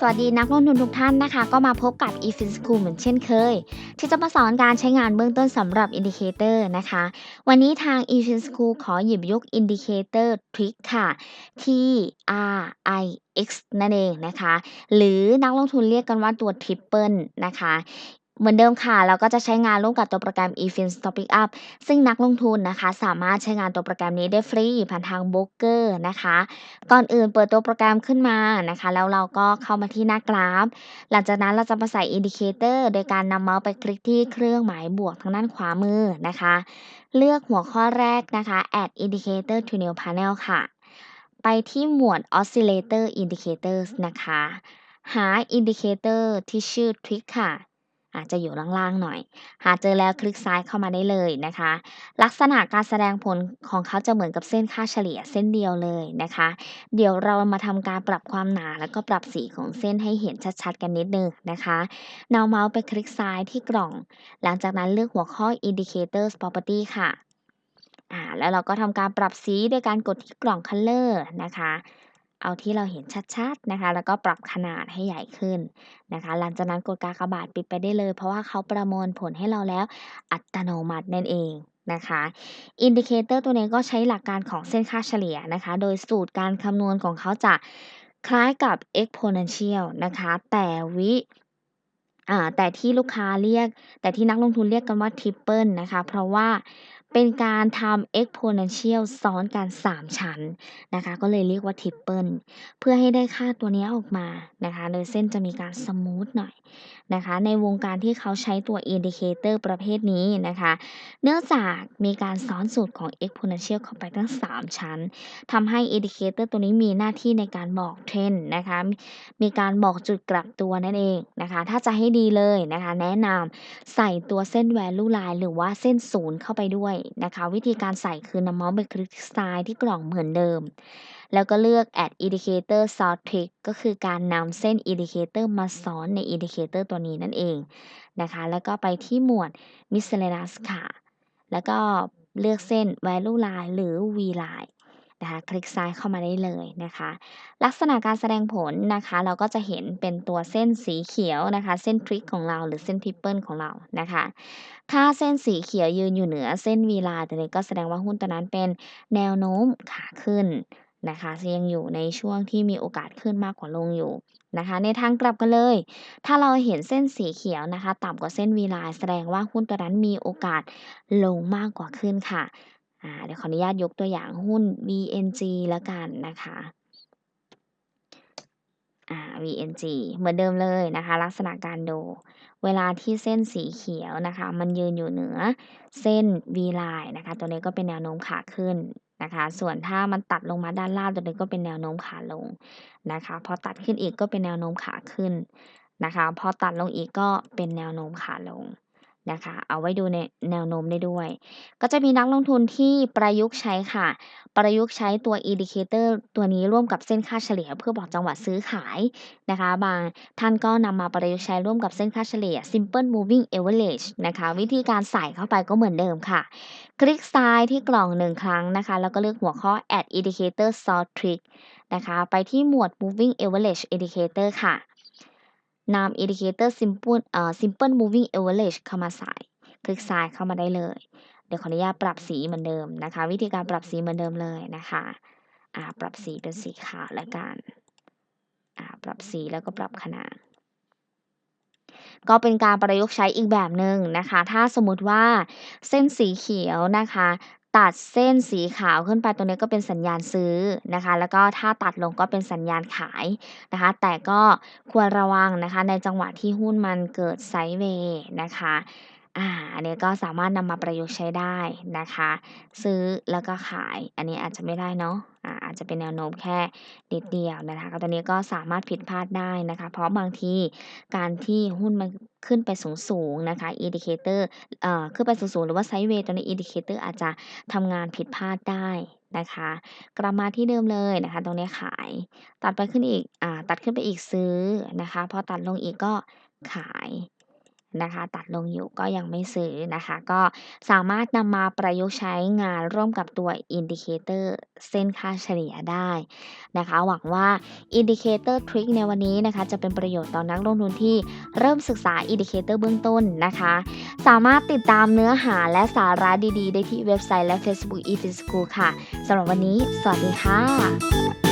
สวัสดีนักลงทุนทุกท่านนะคะ ก็มาพบกับ eFin School เหมือนเช่นเคย ที่จะมาสอนการใช้งานเบื้องต้นสำหรับอินดิเคเตอร์นะคะ วันนี้ทาง eFin School ขอหยิบยกอินดิเคเตอร์ทริค่ะ ที่ RIX นั่นเองนะคะ หรือนักลงทุนเรียกกันว่าตัว Triple นะคะ เหมือนเดิมค่ะ เราก็จะใช้งานร่วมกับตัวโปรแกรม eFin Topic Up ซึ่งนักลงทุนนะคะ สามารถใช้งานตัวโปรแกรมนี้ได้ฟรีผ่านทางโบรกเกอร์นะคะ ก่อนอื่นเปิดตัวโปรแกรมขึ้นมานะคะ แล้วเราก็เข้ามาที่หน้ากราฟ หลังจากนั้นเราจะมาใส่อินดิเคเตอร์โดยการนำเมาส์ไปคลิกที่เครื่องหมายบวกทางด้านขวามือนะคะ เลือกหัวข้อแรกนะคะ add indicator to new panel ค่ะ ไปที่หมวด oscillator indicators นะคะ หา indicator ที่ชื่อ trick ค่ะ อาจจะอยู่ล่างๆหน่อย หาเจอแล้วคลิกซ้ายเข้ามาได้เลยนะคะ ลักษณะการแสดงผลของเขาจะเหมือนกับเส้นค่าเฉลี่ยเส้นเดียวเลยนะคะ เดี๋ยวเรามาทำการปรับความหนาแล้วก็ปรับสีของเส้นให้เห็นชัดๆ กันนิดนึงนะคะนำเมาส์ไปคลิกซ้ายที่กล่อง หลังจากนั้นเลือกหัวข้อ indicators property ค่ะอ่าแล้วเราก็ทำการปรับสีโดยการกดที่กล่อง color นะคะ เอาที่เราเห็นชัดๆนะคะ แล้วก็ปรับขนาดให้ใหญ่ขึ้นนะคะ หลังจากนั้นกดกากบาทปิดไปได้เลย เพราะว่าเขาประมวลผลให้เราแล้วอัตโนมัตินั่นเองนะคะอินดิเคเตอร์ตัวนี้ก็ใช้หลักการของเส้นค่าเฉลี่ยนะคะ โดยสูตรการคำนวณของเขาจะคล้ายกับ exponential นะคะ แต่วิแต่ที่ลูกค้าเรียก แต่ที่นักลงทุนเรียกกันว่า triple นะคะ เพราะว่า เป็นการทำ exponential ซ้อนกัน 3 ชั้นนะคะ ก็เลยเรียกว่า triple เพื่อให้ได้ค่าตัวนี้ออกมานะคะ โดยเส้นจะมีการสมูทหน่อยนะคะ ในวงการที่เขาใช้ตัว indicator ประเภทนี้นะคะ เนื่องจากมีการซ้อนสูตรของ exponential เข้าไปทั้ง 3 ชั้นทำให้ indicator ตัวนี้มีหน้าที่ในการบอกเทรนนะคะ มีการบอกจุดกลับตัวนั่นเองนะคะ ถ้าจะให้ดีเลยนะคะ แนะนำใส่ตัวเส้น value line หรือว่าเส้นศูนย์เข้าไปด้วยนะคะ วิธีการใส่คือนำเมาส์ไปคลิกซ้ายที่กล่องเหมือนเดิม แล้วก็เลือก add indicator sort trick ก็คือการนำเส้น indicator มาซ้อนใน indicator ตัวนี้นั่นเองนะคะ แล้วก็ไปที่หมวด miscellaneous ค่ะ แล้วก็เลือกเส้น value line หรือ v line นะคะคลิกซ้ายเข้ามาได้เลยนะคะ ลักษณะการแสดงผลนะคะ เราก็จะเห็นเป็นตัวเส้นสีเขียวนะคะ เส้นทริกของเราหรือเส้นทิปเปิลของเรานะคะถ้าเส้นสีเขียวยืนอยู่เหนือเส้นวีลาตัวนี้ก็แสดงว่าหุ้นตัวนั้นเป็นแนวโน้มขาขึ้นนะคะยังอยู่ในช่วงที่มีโอกาสขึ้นมากกว่าลงอยู่นะคะ ในทางกลับกันเลย ถ้าเราเห็นเส้นสีเขียวนะคะ ต่ำกว่าเส้นวีลาแสดงว่าหุ้นตัวนั้นมีโอกาสลงมากกว่าขึ้นค่ะ อ่าเดี๋ยวขออนุญาตยกตัวอย่างหุ้น VNG แล้วกันนะคะอ่า VNG เหมือนเดิมเลยนะคะ ลักษณะการดู เวลาที่เส้นสีเขียวนะคะ มันยืนอยู่เหนือเส้น V line นะคะ ตัวนี้ก็เป็นแนวโน้มขาขึ้นนะคะ ส่วนถ้ามันตัดลงมาด้านล่างตัวนี้ก็เป็นแนวโน้มขาลงนะคะ พอตัดขึ้นอีกก็เป็นแนวโน้มขาขึ้นนะคะ พอตัดลงอีกก็เป็นแนวโน้มขาลง นะคะ เอาไว้ดูในแนวโน้มได้ด้วย ก็จะมีนักลงทุนที่ประยุกต์ใช้ค่ะ ประยุกต์ใช้ตัว indicator ตัวนี้ร่วมกับเส้นค่าเฉลี่ย เพื่อบอกจังหวะซื้อขายนะคะ บางท่านก็นำมาประยุกต์ใช้ร่วมกับเส้นค่าเฉลี่ย simple moving average นะคะ วิธีการใส่เข้าไปก็เหมือนเดิมค่ะ คลิกซ้ายที่กล่องหนึ่งครั้งนะคะ แล้วก็เลือกหัวข้อ add indicator sort trick นะคะ ไปที่หมวด moving average indicator ค่ะ นำ indicator simple เอ่อ simple moving average เข้ามาใส่ คลิกซ้ายเข้ามาได้เลย เดี๋ยวขออนุญาตปรับสีเหมือนเดิมนะคะ วิธีการปรับสีเหมือนเดิมเลยนะคะอ่าปรับสีเป็นสีขาวแล้วกันอ่าปรับสีแล้วก็ปรับขนาดก็เป็นการประยุกต์ใช้อีกแบบหนึ่งนะคะ ถ้าสมมติว่าเส้นสีเขียวนะคะ ตัดเส้นสีขาวขึ้นไปตรงนี้ก็เป็นสัญญาณซื้อนะคะ แล้วก็ถ้าตัดลงก็เป็นสัญญาณขายนะคะ แต่ก็ควรระวังนะคะในจังหวะที่หุ้นมันเกิดไซด์เวย์นะคะ อ่า อันนี้ก็สามารถนำมาประยุกต์ใช้ได้นะคะ ซื้อแล้วก็ขาย อันนี้อาจจะไม่ได้เนาะอ่าอาจจะเป็นแนวโน้มแค่นิดเดียวนะคะตัวนี้ก็สามารถผิดพลาดได้นะคะ เพราะบางทีการที่หุ้นมันขึ้นไปสูงๆนะคะอินดิเคเตอร์เอ่อขึ้นไปสูงๆหรือว่าไซด์เวย์ตัวนี้อินดิเคเตอร์อาจจะทำงานผิดพลาดได้นะคะ กลับมาที่เดิมเลยนะคะ ตรงนี้ขาย ตัดไปขึ้นอีกอ่าตัดขึ้นไปอีกซื้อนะคะ พอตัดลงอีกก็ขาย นะคะ ตัดลงอยู่ก็ยังไม่ซื้อนะคะ ก็สามารถนำมาประยุกต์ใช้งานร่วมกับตัว Indicator เส้นค่าเฉลี่ยได้นะคะ หวังว่า Indicator Trick ในวันนี้นะคะ จะเป็นประโยชน์ต่อนักลงทุนที่เริ่มศึกษา Indicator เบื้องต้นนะคะ สามารถติดตามเนื้อหาและสาระดีๆ ได้ที่เว็บไซต์และ Facebook eFin School ค่ะสำหรับวันนี้ สวัสดีค่ะ